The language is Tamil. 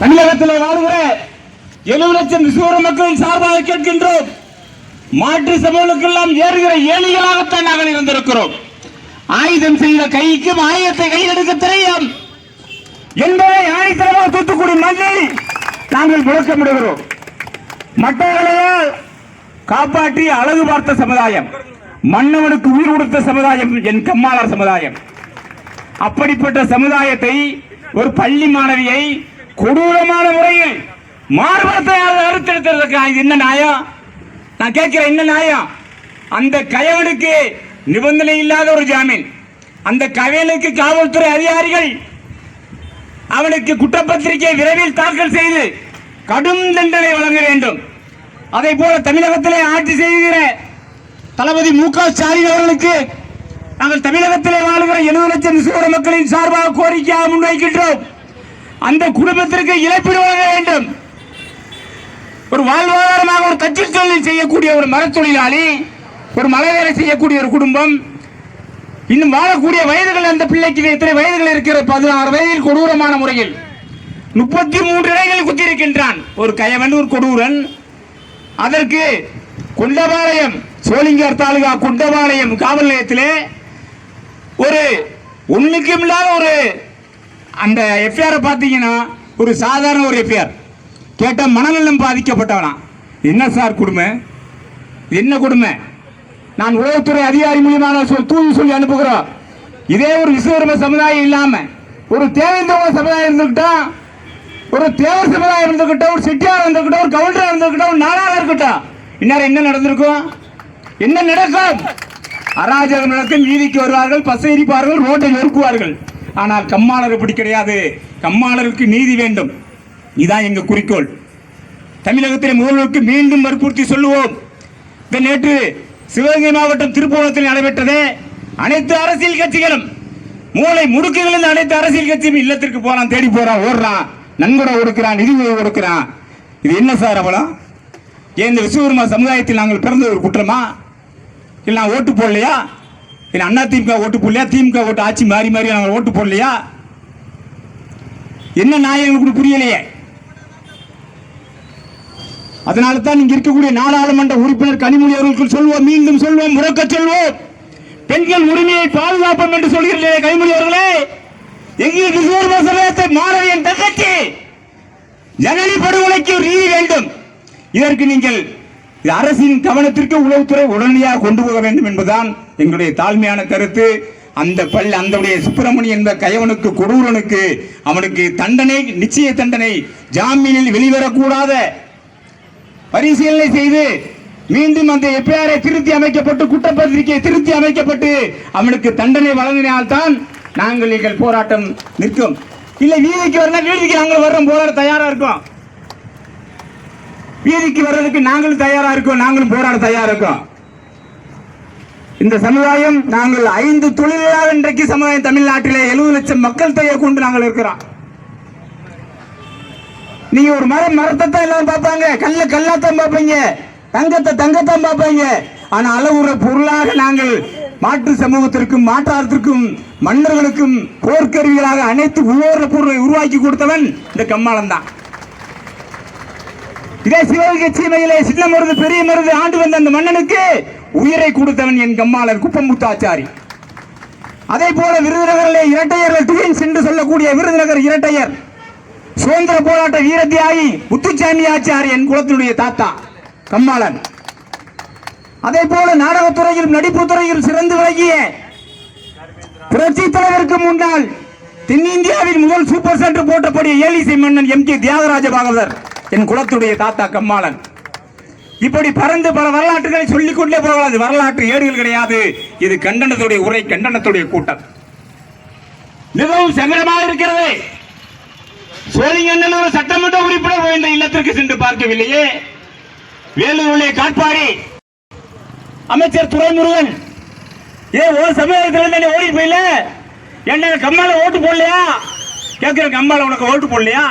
தமிழகத்தில் வாழ்கிற எழுபது லட்சம் விசுவர மக்களின் சார்பாக கேட்கின்றோம். மாற்று சமூகங்களுக்கெல்லாம் ஏறுகிற ஏழைகளாகத்தான் நாங்கள் இருந்திருக்கிறோம். ஆயுதம் செய்த கைக்கும் ஆயுதத்தை கையில் எடுக்க தெரியும். என்பதை ஆணித்தரமாக தூத்துக்குடி மண்ணில் நாங்கள் முழக்கமிடுகிறோம் மற்றவர்களையால் காப்பாற்றி அழகு பார்த்த சமுதாயம் மன்னவனுக்கு உயிர் கொடுத்த சமுதாயம் என் கம்மாளர் சமுதாயம். அப்படிப்பட்ட சமுதாயத்தை ஒரு பள்ளி மாணவியை கொடூரமான முறையில் மார்பத்தை அறுத்தெடுத்ததற்கு இது என்ன நியாயம்? நான் கேட்கிறேன் என்ன நியாயம்? அந்த கயவனுக்கு நிபந்தனை இல்லாத ஒரு ஜாமீன். அந்த கயவனுக்கு காவல்துறை அதிகாரிகள் அவனுக்கு குற்றப்பத்திரிகை விரைவில் தாக்கல் செய்து கடும் தண்டனை வழங்க வேண்டும். அதே போல தமிழகத்திலே ஆட்சி செய்கிற தளபதி மு க ஸ்டாலின் அவர்களுக்கு நாங்கள் தமிழகத்திலே வாழ்கிற எழுபது லட்சம் சூழ மக்களின் சார்பாக கோரிக்கையாக முன்வைக்கின்றோம். அந்த குடும்பத்திற்கு இழப்பீடு வழங்க வேண்டும் ஒரு வாழ்வாதாரமாக ஒரு தச்சு தொழில் செய்யக்கூடிய ஒரு மரத்தொழிலாளி ஒரு மலை வேலை செய்யக்கூடிய ஒரு குடும்பம் இன்னும் வாழக்கூடிய வயதுகள் அந்த பிள்ளைக்கு எத்தனை வயதுகள் இருக்கிற பதினாறு வயதில் கொடூரமான முறையில். முப்பத்தி மூன்று இடைகளில் குத்தியிருக்கின்றான். ஒரு கயவன் ஒரு கொடூரன். அதற்கு குண்டபாளையம் சோளிங்கர் தாலுகா குண்டபாளையம் காவல் நிலையத்திலே ஒரு ஒண்ணுக்கும் இல்லாத ஒரு அந்த எஃப்ஐஆரை பார்த்தீங்கன்னா ஒரு சாதாரண ஒரு எஃப்ஐஆர் கேட்டால் மனநலம் பாதிக்கப்பட்டவனா. என்ன சார் கொடுமை? என்ன கொடுமை? நான் உளவுத்துறை அதிகாரி மூலியமாக சொல் தூவி சொல்லி அனுப்புகிறோம். இதே ஒரு விஸ்வகர்ம சமுதாயம் இல்லாமல் ஒரு தேவேந்திர சமுதாயம் இருந்துக்கிட்டா ஒரு தேவர் சமுதாயம் இருந்துக்கிட்டோம் ஒரு செட்டியார் இருந்துக்கிட்டோம் ஒரு கவுண்டராக இருந்துக்கிட்டோம் ஒரு நாடாக இருக்கட்டும் இந்நேரம் என்ன நடந்திருக்கும்? என்ன நடக்கும்? அராஜகம் நடக்கும் வீதிக்கு வருவார்கள் பசை எரிப்பார்கள் ரோட்டை நெருக்குவார்கள் ஆனால் கம்மாளர் இப்படி கிடையாது. கம்மாளருக்கு நீதி வேண்டும். இதுதான் எங்கள் குறிக்கோள். தமிழகத்தில் முதல்வருக்கு மீண்டும் வற்புறுத்தி சொல்லுவோம். இந்த நேற்று சிவகங்கை மாவட்டம் திருப்பூரத்தில் நடைபெற்றது. அனைத்து அரசியல் கட்சிகளும் மூளை முடுக்குகள் அனைத்து அரசியல் கட்சியும் இல்லத்திற்கு போறான் தேடி போறான் ஓடுறான். நன்கொடை கொடுக்கிறான் நிதி உதவி கொடுக்கிறான். இது என்ன சார் அவலம்? ஏன் இந்த விஸ்வகர்மா சமுதாயத்தில் நாங்கள் பிறந்த ஒரு குற்றமா? இல்லை நான் ஓட்டு போடலையா? இல்லை அண்ணா திமுக ஓட்டு போடலையா? திமுக ஓட்டு ஆட்சி மாறி மாறி நாங்கள் ஓட்டு போடலையா? என்ன நாய் எங்களுக்கு புரியலையே? அதனால தான் இங்க இருக்கக்கூடிய நாடாளுமன்ற உறுப்பினர் கனிமொழி அவர்களுக்கு சொல்வோம் மீண்டும் சொல்வோம் முறக்க சொல்வோம். பெண்கள் உரிமையை பாதுகாப்போம் என்று சொல்கிறீர்களே கனிமொழி அவர்களே. எங்களுக்கு சூர்ம சமயத்தை மாணவியின் தங்கச்சி? ஜனனி படுகொலைக்கு ரீ நீதி வேண்டும். இதற்கு நீங்கள் அரசின் கவனத்திற்கு உளவுத்துறை உடனடியாக கொண்டு போக வேண்டும் என்பதுதான் எங்களுடைய தாழ்மையான கருத்து அந்த பள்ளி அந்த சுப்பிரமணி என்ற கயவனுக்கு கொடூரனுக்கு அவனுக்கு தண்டனை நிச்சய தண்டனை ஜாமீனில் வெளிவரக்கூடாத பரிசீலனை செய்து மீண்டும் அந்த எஃப்ஐஆரை திருத்தி அமைக்கப்பட்டு குற்றப்பத்திரிகை திருத்தி அமைக்கப்பட்டு அவனுக்கு தண்டனை வழங்கினால்தான் நாங்கள் எங்கள் போராட்டம் நிற்கும். இல்லை வீதிக்கு வரணும் வீதிக்கு நாங்கள் வர்றோம் போராட தயாரா இருக்கோம். வீதிக்கு வர்றதுக்கு நாங்களும் தயாரா இருக்கோம் நாங்களும் போராட தயாரா இருக்கோம். இந்த சமுதாயம் நாங்கள் ஐந்து தொழிலாளர் இன்றைக்கு சமுதாயம் தமிழ்நாட்டிலே எழுபது லட்சம் மக்கள் தொகையை கொண்டு நாங்கள் இருக்கிறோம். நீங்க ஒரு மரம் மரத்தை தான் எல்லாம் பார்ப்பாங்க. கல்ல கல்லாத்தான் பார்ப்பீங்க. தங்கத்தை தங்கத்தான் பார்ப்பீங்க. ஆனா அளவுற பொருளாக நாங்கள் மாற்று சமூகத்திற்கும் மாற்றாரத்திற்கும் மன்னர்களுக்கும் போர்க்கருவிகளாக அனைத்து ஒவ்வொரு பொருளை உருவாக்கி கொடுத்தவன் இந்த கம்மாளன் தான் இதே சிவகங்கை சீமையிலே சின்ன மருது பெரிய மருது ஆண்டு வந்த அந்த மன்னனுக்கு உயிரை கொடுத்தவன் என் கம்மாளர் குப்பமுத்தாச்சாரி. அதே போல விருதுநகரிலே இரட்டையர்கள் டுவின்ஸ் என்று சொல்லக்கூடிய விருதுநகர் இரட்டையர் சுதந்திர போராட்ட வீர தியாகி முத்துச்சாமி ஆச்சாரி என் குலத்தினுடைய தாத்தா கம்மாளன். அதே போல நாடகத்துறையில் நடிப்பு துறையில் சிறந்து விளங்கிய புரட்சி தலைவருக்கு முன்னால் தென்னிந்தியாவின் முதல் சூப்பர் சென்டர் போட்டபடி ஏலிசை மன்னன் எம் கே தியாகராஜ பாகவதர். என் குலத்துடைய தாத்தா கம்மாளன். இப்படி பறந்து பல வரலாற்றுகளை சொல்லிக் கொண்டே போகலாம். அது வரலாற்று ஏடுகள் கிடையாது. இது கண்டனத்துடைய உரை கண்டனத்துடைய கூட்டம். மிகவும் சங்கடமாக இருக்கிறது. சோழிங்கண்ணன் ஒரு சட்டமன்ற உறுப்பினர் இந்த இல்லத்திற்கு சென்று பார்க்கவில்லையே. வேலூருடைய காட்பாடி. அமைச்சர் துரைமுருகன் ஏ ஒரு சமயத்தில் ஓடி போயில என்ன கம்மால ஓட்டு போடலையா? கேட்கிற கம்மால உனக்கு ஓட்டு போடலையா?